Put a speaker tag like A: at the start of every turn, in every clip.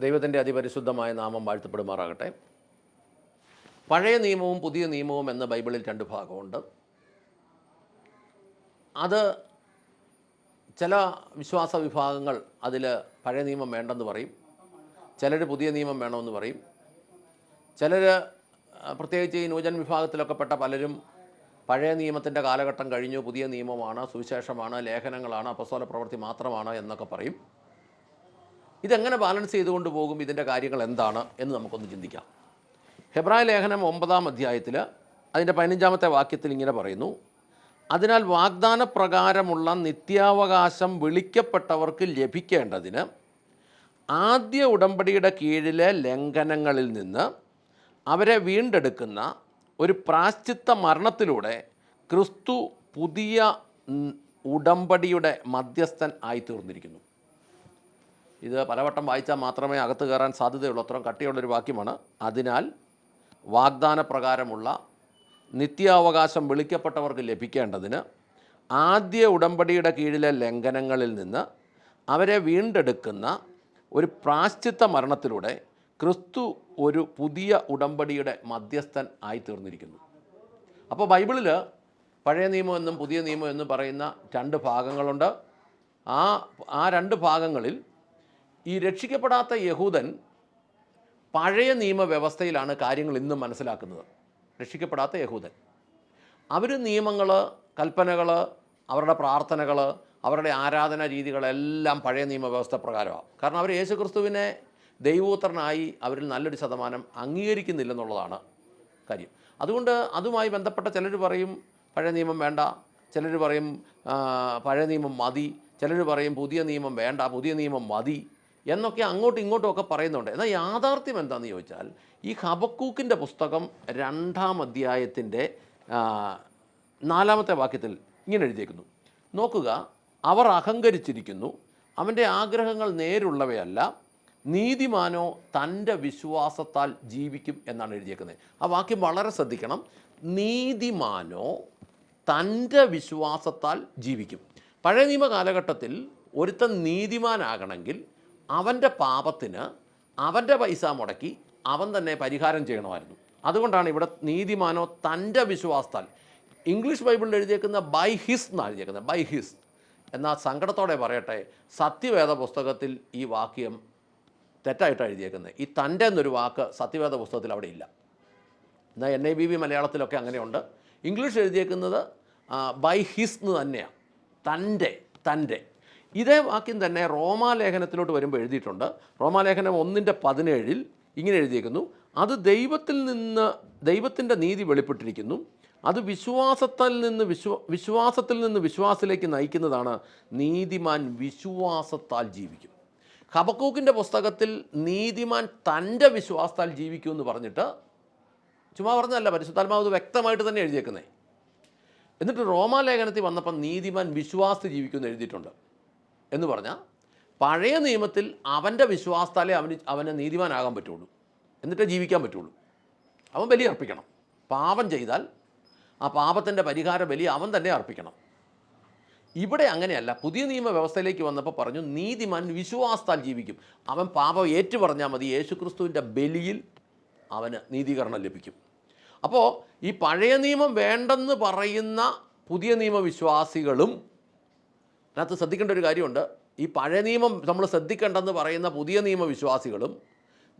A: ദൈവത്തിന്റെ അതിപരിശുദ്ധമായ നാമം വാഴ്ത്തപ്പെടുമാറാകട്ടെ. പഴയ നിയമവും പുതിയ നിയമവും എന്ന ബൈബിളിൽ രണ്ട് ഭാഗമുണ്ട്. അത് ചില വിശ്വാസ വിഭാഗങ്ങൾ അതിൽ പഴയ നിയമം വേണ്ടെന്ന് പറയും. ചിലർ പുതിയ നിയമം വേണമെന്ന് പറയും. ചിലർ പ്രത്യേകിച്ച് ഈ ന്യൂജൻ വിഭാഗത്തിലൊക്കെ പെട്ട പലരും പഴയ നിയമത്തിന്റെ കാലഘട്ടം കഴിഞ്ഞു പുതിയ നിയമമാണ് സുവിശേഷമാണ് ലേഖനങ്ങളാണ് അപസ്വല പ്രവൃത്തി മാത്രമാണ് എന്നൊക്കെ പറയും. ഇതെങ്ങനെ ബാലൻസ് ചെയ്തുകൊണ്ട് പോകും? ഇതിന്റെ കാര്യങ്ങൾ എന്താണ്? എന്ന് നമുക്കൊന്ന് ചിന്തിക്കാം. ഹെബ്രായ ലേഖനം ഒമ്പതാം അധ്യായത്തിൽ അതിന്റെ പതിനഞ്ചാമത്തെ വാക്യത്തിൽ ഇങ്ങനെ പറയുന്നു. അതിനാൽ വാഗ്ദാന പ്രകാരമുള്ള നിത്യാവകാശം വിളിക്കപ്പെട്ടവർക്ക് ലഭിക്കേണ്ടതിന് ആദ്യ ഉടമ്പടിയുടെ കീഴിലെ ലംഘനങ്ങളിൽ നിന്ന് അവരെ വീണ്ടെടുക്കുന്ന ഒരു പ്രാശ്ചിത്ത മരണത്തിലൂടെ ക്രിസ്തു പുതിയ ഉടമ്പടിയുടെ മധ്യസ്ഥൻ ആയി തീർന്നിരിക്കുന്നു ഇത് പലവട്ടം വായിച്ചാൽ മാത്രമേ അകത്ത് കയറാൻ സാധ്യതയുള്ളൂ. അത്രയും കട്ടിയുള്ളൊരു വാക്യമാണ്. അതിനാൽ വാഗ്ദാന പ്രകാരമുള്ള നിത്യാവകാശം വിളിക്കപ്പെട്ടവർക്ക് ലഭിക്കേണ്ടതിന് ആദ്യ ഉടമ്പടിയുടെ കീഴിലെ ലംഘനങ്ങളിൽ നിന്ന് അവരെ വീണ്ടെടുക്കുന്ന ഒരു പ്രാശ്ചിത്ത മരണത്തിലൂടെ ക്രിസ്തു ഒരു പുതിയ ഉടമ്പടിയുടെ മധ്യസ്ഥൻ ആയി തീർന്നിരിക്കുന്നു അപ്പോൾ ബൈബിളിൽ പഴയ നിയമം എന്നും പുതിയ നിയമം എന്നും പറയുന്ന രണ്ട് ഭാഗങ്ങളുണ്ട്. ആ ആ രണ്ട് ഭാഗങ്ങളിൽ ഈ രക്ഷിക്കപ്പെടാത്ത യഹൂദൻ പഴയ നിയമവ്യവസ്ഥയിലാണ് കാര്യങ്ങൾ ഇന്നും മനസ്സിലാക്കുന്നത്. രക്ഷിക്കപ്പെടാത്ത യഹൂദൻ. അവർ നിയമങ്ങൾ കൽപ്പനകൾ അവരുടെ പ്രാർത്ഥനകൾ അവരുടെ ആരാധന രീതികളെല്ലാം പഴയ നിയമവ്യവസ്ഥ പ്രകാരമാണ്. കാരണം അവർ യേശുക്രിസ്തുവിനെ ദൈവോത്തരനായി അവരിൽ നല്ലൊരു ശതമാനം അംഗീകരിക്കുന്നില്ലെന്നുള്ളതാണ് കാര്യം. അതുകൊണ്ട് അതുമായി ബന്ധപ്പെട്ട ചിലർ പറയും പഴയ നിയമം വേണ്ട. ചിലർ പറയും പഴയ നിയമം മതി. ചിലർ പറയും പുതിയ നിയമം വേണ്ട പുതിയ നിയമം മതി. എന്നൊക്കെ അങ്ങോട്ടും ഇങ്ങോട്ടും ഒക്കെ പറയുന്നുണ്ട്. എന്നാൽ യാഥാർത്ഥ്യം എന്താണെന്ന് ചോദിച്ചാൽ ഈ ഹബക്കൂക്കിന്റെ പുസ്തകം രണ്ടാം അധ്യായത്തിന്റെ നാലാമത്തെ വാക്യത്തിൽ ഇങ്ങനെ എഴുതിയേക്കുന്നു. നോക്കുക അവർ അഹങ്കരിച്ചിരിക്കുന്നു. അവന്റെ ആഗ്രഹങ്ങൾ നേരുള്ളവയല്ല. നീതിമാനോ തന്റെ വിശ്വാസത്താൽ ജീവിക്കും എന്നാണ് എഴുതിയേക്കുന്നത്. ആ വാക്യം വളരെ ശ്രദ്ധിക്കണം. നീതിമാനോ തന്റെ വിശ്വാസത്താൽ ജീവിക്കും. പഴയ നിയമ കാലഘട്ടത്തിൽ ഒരുത്തൻ നീതിമാനാകണമെങ്കിൽ അവന്റെ പാപത്തിന് അവന്റെ പൈസ മുടക്കി അവൻ തന്നെ പരിഹാരം ചെയ്യണമായിരുന്നു. അതുകൊണ്ടാണ് ഇവിടെ നീതിമാനോ തന്റെ വിശ്വാസത്താൽ ഇംഗ്ലീഷ് ബൈബിളിൽ എഴുതിയേക്കുന്ന ബൈ ഹിസ് എന്നാണ് എഴുതിയേക്കുന്നത്. By his. എന്നാൽ സങ്കടത്തോടെ പറയട്ടെ സത്യവേദ പുസ്തകത്തിൽ ഈ വാക്യം തെറ്റായിട്ടാണ് എഴുതിയേക്കുന്നത്. ഈ തന്റെ എന്നൊരു വാക്ക് സത്യവേദ പുസ്തകത്തിൽ അവിടെ ഇല്ല. എന്നാൽ എൻ ഐ ബി ബി മലയാളത്തിലൊക്കെ അങ്ങനെയുണ്ട്. ഇംഗ്ലീഷ് എഴുതിയേക്കുന്നത് ബൈ ഹിസ് എന്ന് തന്നെയാണ്. തന്റെ തന്റെ. ഇതേ വാക്യം തന്നെ റോമാലേഖനത്തിലോട്ട് വരുമ്പോൾ എഴുതിയിട്ടുണ്ട്. റോമാലേഖനം ഒന്നിന്റെ പതിനേഴിൽ ഇങ്ങനെ എഴുതിയേക്കുന്നു. അത് ദൈവത്തിൽ നിന്ന് ദൈവത്തിന്റെ നീതി വെളിപ്പെട്ടിരിക്കുന്നു. അത് വിശ്വാസത്തിൽ നിന്ന് വിശ്വ വിശ്വാസത്തിൽ നിന്ന് വിശ്വാസത്തിലേക്ക് നയിക്കുന്നതാണ്. നീതിമാൻ വിശ്വാസത്താൽ ജീവിക്കും. ഹബക്കൂക്കിന്റെ പുസ്തകത്തിൽ നീതിമാൻ തന്റെ വിശ്വാസത്താൽ ജീവിക്കുമെന്ന് പറഞ്ഞിട്ട് ചുമ്മാ പറഞ്ഞതല്ല പരിശുദ്ധാത്മാവ് വ്യക്തമായിട്ട് തന്നെ എഴുതിയേക്കുന്നത് എന്നിട്ട് റോമാലേഖനത്തിൽ വന്നപ്പോൾ നീതിമാൻ വിശ്വാസത്തിൽ ജീവിക്കുമെന്ന് എഴുതിയിട്ടുണ്ട്. എന്ന് പറഞ്ഞാൽ പഴയ നിയമത്തിൽ അവന്റെ വിശ്വാസത്താലേ അവന് അവനെ നീതിമാനാകാൻ പറ്റുള്ളൂ. എന്നിട്ടേ ജീവിക്കാൻ പറ്റുള്ളൂ. അവൻ ബലി അർപ്പിക്കണം. പാപം ചെയ്താൽ ആ പാപത്തിന്റെ പരിഹാര ബലി അവൻ തന്നെ അർപ്പിക്കണം. ഇവിടെ അങ്ങനെയല്ല. പുതിയ നിയമ വ്യവസ്ഥയിലേക്ക് വന്നപ്പോൾ പറഞ്ഞു നീതിമാൻ വിശ്വാസത്താൽ ജീവിക്കും. അവൻ പാപം ഏറ്റു പറഞ്ഞാൽ മതി. യേശുക്രിസ്തുവിന്റെ ബലിയിൽ അവന് നീതീകരണം ലഭിക്കും. അപ്പോൾ ഈ പഴയ നിയമം വേണ്ടെന്ന് പറയുന്ന പുതിയ നിയമ വിശ്വാസികളും അതിനകത്ത് ശ്രദ്ധിക്കേണ്ട ഒരു കാര്യമുണ്ട്. ഈ പഴയ നിയമം നമ്മൾ ശ്രദ്ധിക്കേണ്ടെന്ന് പറയുന്ന പുതിയ നിയമവിശ്വാസികളും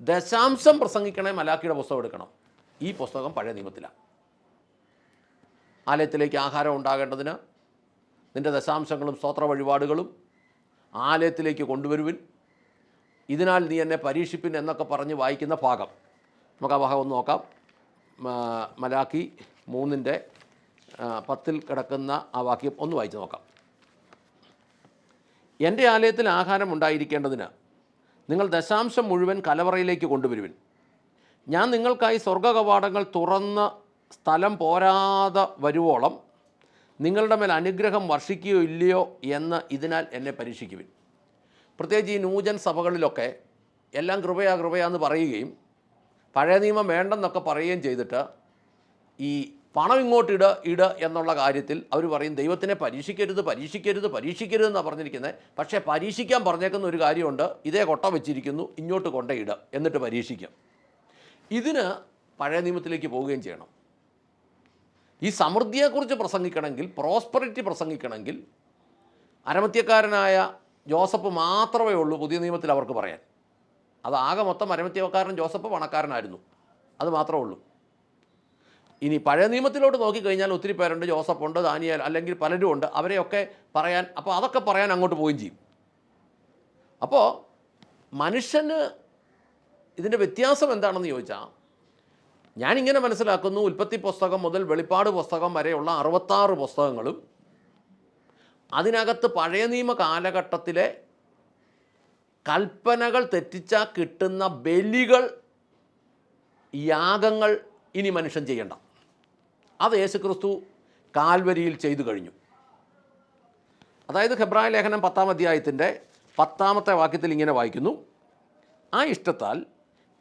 A: ദശാംശം പ്രസംഗിക്കണേ മലാക്കിയുടെ പുസ്തകം എടുക്കണം. ഈ പുസ്തകം പഴയ നിയമത്തിലാണ് ആലയത്തിലേക്ക് ആഹാരം ഉണ്ടാകേണ്ടതിന് നിന്റെ ദശാംശങ്ങളും സ്തോത്ര വഴിപാടുകളും ആലയത്തിലേക്ക് കൊണ്ടുവരുവിൻ. ഇതിനാൽ നീ എന്നെ പരീക്ഷിപ്പിൻ എന്നൊക്കെ പറഞ്ഞ് വായിക്കുന്ന ഭാഗം. നമുക്ക് ആ ഭാഗം ഒന്ന് നോക്കാം. മലാക്കി മൂന്നിന്റെ പത്തിൽ കിടക്കുന്ന ആ വാക്യം ഒന്ന് വായിച്ച് നോക്കാം. എന്റെ ആലയത്തിൽ ആഹാരം ഉണ്ടായിരിക്കേണ്ടതിന് നിങ്ങൾ ദശാംശം മുഴുവൻ കലവറയിലേക്ക് കൊണ്ടുവരുവിൻ. ഞാൻ നിങ്ങൾക്കായി സ്വർഗകവാടങ്ങൾ തുറന്ന് സ്ഥലം പോരാതെ വരുവോളം നിങ്ങളുടെ മേൽ അനുഗ്രഹം വർഷിക്കുകയോ ഇല്ലയോ എന്ന് ഇതിനാൽ എന്നെ പരീക്ഷിക്കുവിൻ. പ്രത്യേകിച്ച് ഈ നൂജൻ സഭകളിലൊക്കെ എല്ലാം കൃപയാ കൃപയാന്ന് പറയുകയും പഴയ നിയമം വേണ്ടെന്നൊക്കെ പറയുകയും ചെയ്തിട്ട് ഈ പണം ഇങ്ങോട്ട് ഇട ഇട എന്നുള്ള കാര്യത്തിൽ അവർ പറയും ദൈവത്തിനെ പരീക്ഷിക്കരുത് പരീക്ഷിക്കരുത് പരീക്ഷിക്കരുത് എന്നാണ് പറഞ്ഞിരിക്കുന്നത് പക്ഷേ പരീക്ഷിക്കാൻ പറഞ്ഞേക്കുന്ന ഒരു കാര്യമുണ്ട്. ഇതേ കൊട്ട വെച്ചിരിക്കുന്നു ഇങ്ങോട്ട് കൊണ്ടയിട എന്നിട്ട് പരീക്ഷിക്കാം. ഇതിന് പഴയ നിയമത്തിലേക്ക് പോവുകയും ചെയ്യണം. ഈ സമൃദ്ധിയെക്കുറിച്ച് പ്രസംഗിക്കണമെങ്കിൽ പ്രോസ്പെറിറ്റി പ്രസംഗിക്കണമെങ്കിൽ അരമത്യക്കാരനായ ജോസഫ് മാത്രമേ ഉള്ളൂ പുതിയ നിയമത്തിൽ അവർക്ക് പറയാൻ. അത് ആകെ മൊത്തം അരമത്യക്കാരൻ ജോസഫ് പണക്കാരനായിരുന്നു. അത് മാത്രമേ ഉള്ളൂ. ഇനി പഴയ നിയമത്തിലോട്ട് നോക്കിക്കഴിഞ്ഞാൽ ഒത്തിരി പേരുണ്ട്. ജോസഫ് ഉണ്ട് ദാനിയൽ അല്ലെങ്കിൽ പലരും ഉണ്ട്. അവരെയൊക്കെ പറയാൻ അപ്പോൾ അതൊക്കെ പറയാൻ അങ്ങോട്ട് പോവുകയും ചെയ്യും. അപ്പോൾ മനുഷ്യന് ഇതിന്റെ വ്യത്യാസം എന്താണെന്ന് ചോദിച്ചാൽ ഞാനിങ്ങനെ മനസ്സിലാക്കുന്നു ഉൽപ്പത്തി പുസ്തകം മുതൽ വെളിപ്പാട് പുസ്തകം വരെയുള്ള അറുപത്താറ് പുസ്തകങ്ങളും അതിനകത്ത് പഴയ നിയമ കാലഘട്ടത്തിലെ കൽപ്പനകൾ തെറ്റിച്ചാൽ കിട്ടുന്ന ബലികൾ യാഗങ്ങൾ ഇനി മനുഷ്യൻ ചെയ്യണ്ട. അത് യേശുക്രിസ്തു കാൽവരിയിൽ ചെയ്തു കഴിഞ്ഞു. അതായത് ഹെബ്രായ ലേഖനം പത്താം അധ്യായത്തിന്റെ പത്താമത്തെ വാക്യത്തിൽ ഇങ്ങനെ വായിക്കുന്നു. ആ ഇഷ്ടത്താൽ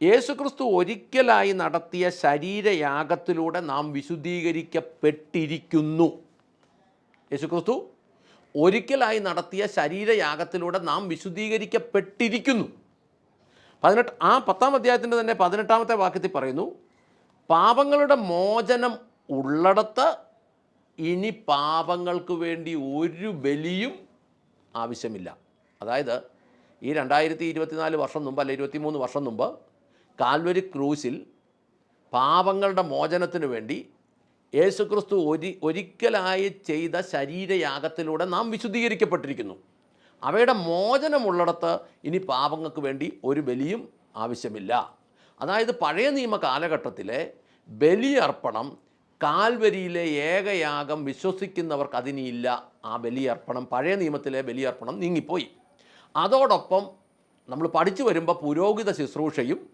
A: യേശുക്രിസ്തു ഒരിക്കലായി നടത്തിയ ശരീരയാഗത്തിലൂടെ നാം വിശുദ്ധീകരിക്കപ്പെട്ടിരിക്കുന്നു. യേശുക്രിസ്തു ഒരിക്കലായി നടത്തിയ ശരീരയാഗത്തിലൂടെ നാം വിശുദ്ധീകരിക്കപ്പെട്ടിരിക്കുന്നു. പതിനെട്ട് ആ പത്താം അധ്യായത്തിന്റെ തന്നെ പതിനെട്ടാമത്തെ വാക്യത്തിൽ പറയുന്നു പാപങ്ങളുടെ മോചനം ഉള്ളിടത്ത് ഇനി പാപങ്ങൾക്ക് വേണ്ടി ഒരു ബലിയും ആവശ്യമില്ല. അതായത് ഈ രണ്ടായിരത്തി ഇരുപത്തിനാല് വർഷം മുമ്പ് അല്ല ഇരുപത്തിമൂന്ന് വർഷം മുമ്പ് കാൽവരി ക്രൂസിൽ പാപങ്ങളുടെ മോചനത്തിന് വേണ്ടി യേശുക്രിസ്തു ഒരി ഒരിക്കലായി ചെയ്ത ശരീരയാഗത്തിലൂടെ നാം വിശുദ്ധീകരിക്കപ്പെട്ടിരിക്കുന്നു. അവയുടെ മോചനമുള്ളിടത്ത് ഇനി പാപങ്ങൾക്ക് വേണ്ടി ഒരു ബലിയും ആവശ്യമില്ല. അതായത് പഴയ നിയമ കാലഘട്ടത്തിലെ ബലിയർപ്പണം കാൽവരിയിലെ ഏകയാഗം വിശ്വസിക്കുന്നവർക്ക് അതിനില്ല ആ ബലിയർപ്പണം പഴയ നിയമത്തിലെ ബലിയർപ്പണം നീങ്ങിപ്പോയി. അതോടൊപ്പം നമ്മൾ പഠിച്ചു വരുമ്പോൾ പുരോഹിത ശുശ്രൂഷയും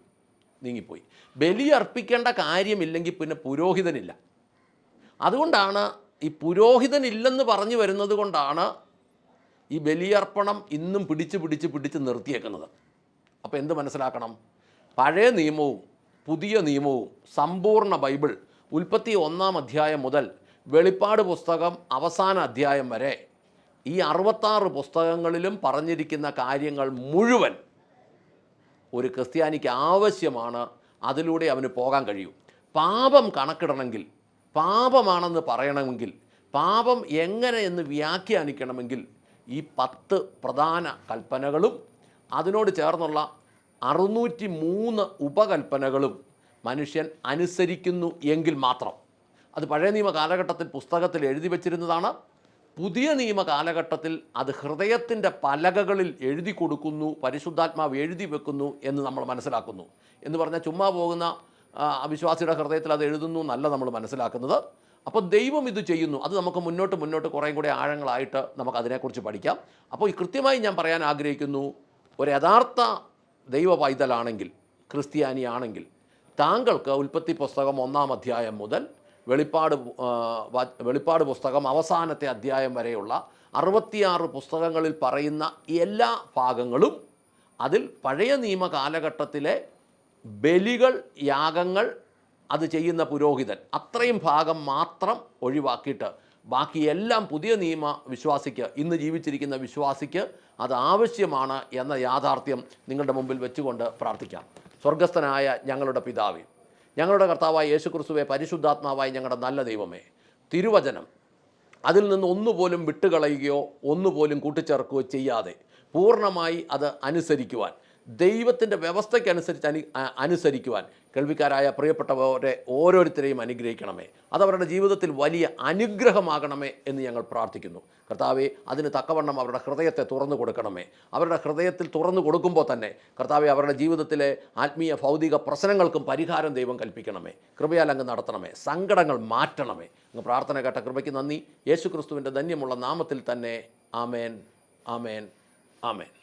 A: നീങ്ങിപ്പോയി. ബലിയർപ്പിക്കേണ്ട കാര്യമില്ലെങ്കിൽ പിന്നെ പുരോഹിതനില്ല. അതുകൊണ്ടാണ് ഈ പുരോഹിതനില്ലെന്ന് പറഞ്ഞു വരുന്നത് കൊണ്ടാണ് ഈ ബലിയർപ്പണം ഇന്നും പിടിച്ച് പിടിച്ച് പിടിച്ച് നിർത്തിയേക്കുന്നത്. അപ്പോൾ എന്ത് മനസ്സിലാക്കണം? പഴയ നിയമവും പുതിയ നിയമവും സമ്പൂർണ ബൈബിൾ ഉൽപ്പത്തി ഒന്നാം അധ്യായം മുതൽ വെളിപ്പാട് പുസ്തകം അവസാന അധ്യായം വരെ ഈ അറുപത്താറ് പുസ്തകങ്ങളിലും പറഞ്ഞിരിക്കുന്ന കാര്യങ്ങൾ മുഴുവൻ ഒരു ക്രിസ്ത്യാനിക്ക് ആവശ്യമാണ് അതിലൂടെ അവന് പോകാൻ കഴിയും. പാപം കണക്കിടണമെങ്കിൽ പാപമാണെന്ന് പറയണമെങ്കിൽ പാപം എങ്ങനെ എന്ന് വ്യാഖ്യാനിക്കണമെങ്കിൽ ഈ പത്ത് പ്രധാന കൽപ്പനകളും അതിനോട് ചേർന്നുള്ള അറുന്നൂറ്റി മൂന്ന് ഉപകൽപ്പനകളും മനുഷ്യൻ അനുസരിക്കുന്നു എങ്കിൽ മാത്രം. അത് പഴയ നിയമ കാലഘട്ടത്തിൽ പുസ്തകത്തിൽ എഴുതി വച്ചിരുന്നതാണ്. പുതിയ നിയമ കാലഘട്ടത്തിൽ അത് ഹൃദയത്തിന്റെ പലകകളിൽ എഴുതി കൊടുക്കുന്നു പരിശുദ്ധാത്മാവ് എഴുതി വെക്കുന്നു എന്ന് നമ്മൾ മനസ്സിലാക്കുന്നു. എന്ന് പറഞ്ഞാൽ ചുമ്മാ പോകുന്ന അവിശ്വാസിയുടെ ഹൃദയത്തിൽ അത് എഴുതുന്നു എന്നല്ല നമ്മൾ മനസ്സിലാക്കുന്നത്. അപ്പോൾ ദൈവം ഇത് ചെയ്യുന്നു. അത് നമുക്ക് മുന്നോട്ട് മുന്നോട്ട് കുറേ കൂടി ആഴങ്ങളായിട്ട് നമുക്ക് അതിനെക്കുറിച്ച് പഠിക്കാം. അപ്പോൾ ഈ കൃത്യമായി ഞാൻ പറയാൻ ആഗ്രഹിക്കുന്നു ഒരു യഥാർത്ഥ ദൈവ പൈതലാണെങ്കിൽ ക്രിസ്ത്യാനിയാണെങ്കിൽ താങ്കൾക്ക് ഉൽപ്പത്തി പുസ്തകം ഒന്നാം അധ്യായം മുതൽ വെളിപ്പാട് വെളിപ്പാട് പുസ്തകം അവസാനത്തെ അധ്യായം വരെയുള്ള അറുപത്തിയാറ് പുസ്തകങ്ങളിൽ പറയുന്ന എല്ലാ ഭാഗങ്ങളും അതിൽ പഴയ നിയമ കാലഘട്ടത്തിലെ ബലികൾ യാഗങ്ങൾ അത് ചെയ്യുന്ന പുരോഹിതൻ അത്രയും ഭാഗം മാത്രം ഒഴിവാക്കിയിട്ട് ബാക്കി എല്ലാം പുതിയ നിയമ വിശ്വാസിക്ക് ഇന്ന് ജീവിച്ചിരിക്കുന്ന വിശ്വാസിക്ക് അത് ആവശ്യമാണ് എന്ന യാഥാർത്ഥ്യം നിങ്ങളുടെ മുമ്പിൽ വെച്ചുകൊണ്ട് പ്രാർത്ഥിക്കാം. സ്വർഗസ്ഥനായ ഞങ്ങളുടെ പിതാവേ ഞങ്ങളുടെ കർത്താവായ യേശു ക്രിസ്തുവെ പരിശുദ്ധാത്മാവായ ഞങ്ങളുടെ നല്ല ദൈവമേ തിരുവചനം അതിൽ നിന്ന് ഒന്നുപോലും വിട്ടുകളയുകയോ ഒന്നുപോലും കൂട്ടിച്ചേർക്കുകയോ ചെയ്യാതെ പൂർണമായി അത് അനുസരിക്കുവാൻ ദൈവത്തിന്റെ വ്യവസ്ഥയ്ക്കനുസരിച്ച് അനു അനുസരിക്കുവാൻ കേൾവിക്കാരായ പ്രിയപ്പെട്ടവരെ ഓരോരുത്തരെയും അനുഗ്രഹിക്കണമേ. അത് അവരുടെ ജീവിതത്തിൽ വലിയ അനുഗ്രഹമാകണമേ എന്ന് ഞങ്ങൾ പ്രാർത്ഥിക്കുന്നു. കർത്താവെ അതിന് തക്കവണ്ണം അവരുടെ ഹൃദയത്തെ തുറന്നു കൊടുക്കണമേ. അവരുടെ ഹൃദയത്തിൽ തുറന്നു കൊടുക്കുമ്പോൾ തന്നെ കർത്താവെ അവരുടെ ജീവിതത്തിലെ ആത്മീയ ഭൗതിക പ്രശ്നങ്ങൾക്കും പരിഹാരം ദൈവം കൽപ്പിക്കണമേ. കൃപയാൽ അങ്ങ് നടത്തണമേ. സങ്കടങ്ങൾ മാറ്റണമേ. അങ്ങ് പ്രാർത്ഥന കേട്ട കൃപയ്ക്ക് നന്ദി. യേശു ക്രിസ്തുവിന്റെ ധന്യമുള്ള നാമത്തിൽ തന്നെ ആമേൻ. ആമേൻ. ആമേൻ.